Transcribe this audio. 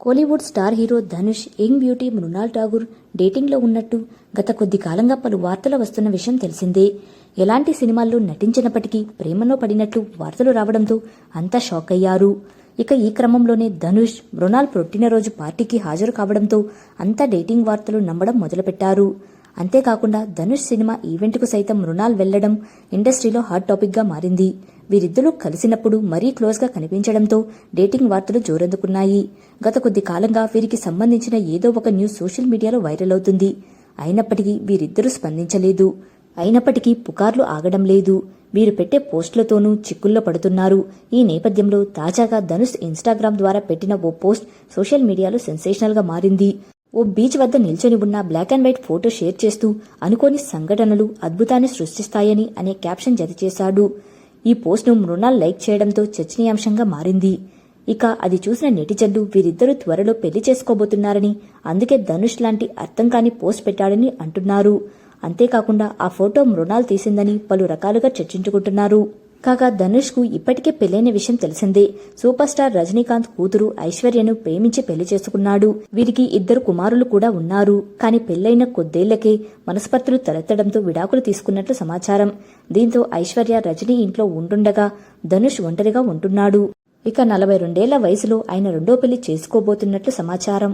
Kollywood star hero Dhanush young beauty Mrunal Thakur డేటింగ్లో ఉన్నట్టు గత కొద్ది కాలంగా పలు వార్తలు వస్తున్న విషయం తెలిసిందే. ఎలాంటి సినిమాల్లో నటించినప్పటికీ ప్రేమలో పడినట్లు వార్తలు రావడంతో అంతా షాక్ అయ్యారు. ఇక ఈ క్రమంలోనే ధనుష్ మృణాల్ పుట్టినరోజు పార్టీకి హాజరు కావడంతో అంతా డేటింగ్ వార్తలు నమ్మడం మొదలుపెట్టారు. అంతేకాకుండా ధనుష్ సినిమా ఈవెంట్కు సైతం మృణాల్ వెళ్ళడం ఇండస్ట్రీలో హాట్ టాపిక్గా మారింది. వీరిద్దరూ కలిసినప్పుడు మరీ క్లోజ్గా కనిపించడంతో డేటింగ్ వార్తలు జోరందుకున్నాయి. గత కొద్ది కాలంగా వీరికి సంబంధించిన ఏదో ఒక న్యూస్ సోషల్ మీడియాలో వైరల్ అవుతుంది. అయినప్పటికీ వీరిద్దరూ స్పందించలేదు. అయినప్పటికీ పుకార్లు ఆగడం లేదు. వీరు పెట్టే పోస్టులతోనూ చిక్కుల్లో పడుతున్నారు. ఈ నేపథ్యంలో తాజాగా ధనుష్ ఇన్స్టాగ్రామ్ ద్వారా పెట్టిన ఓ పోస్ట్ సోషల్ మీడియాలో సెన్సేషనల్గా మారింది. ఓ బీచ్ వద్ద నిల్చొని ఉన్న black and white photo share చేస్తూ అనుకోని సంఘటనలు అద్భుతాన్ని సృష్టిస్తాయని అనే క్యాప్షన్ జతచేశాడు ఈ పోస్ట్ను మృణాల్ లైక్ చేయడంతో చర్చనీయాంశంగా మారింది. ఇక అది చూసిన నెటిజన్లు వీరిద్దరూ త్వరలో పెళ్ళి చేసుకోబోతున్నారని అందుకే ధనుష్ లాంటి అర్థం కాని పోస్ట్ పెట్టాడని అంటున్నారు. అంతేకాకుండా ఆ ఫోటో మృణాల్ తీసిందని పలు రకాలుగా చర్చించుకుంటున్నారు. కాగా ధనుష్కు ఇప్పటికే పెళ్ళైన విషయం తెలిసిందే. సూపర్ స్టార్ రజనీకాంత్ కూతురు ఐశ్వర్యను ప్రేమించి పెళ్ళి చేసుకున్నాడు. వీరికి ఇద్దరు కుమారులు కూడా ఉన్నారు. కానీ పెళ్ళైన కొద్దేళ్ళకే మనస్పర్తులు తలెత్తడంతో విడాకులు తీసుకున్నట్లు సమాచారం. దీంతో ఐశ్వర్య రజనీ ఇంట్లో ఉంటుండగా ధనుష్ ఒంటరిగా ఉంటున్నాడు. ఇక నలభై రెండేళ్ళ వయసులో ఆయన రెండో పెళ్ళి చేసుకోబోతున్నట్లు సమాచారం.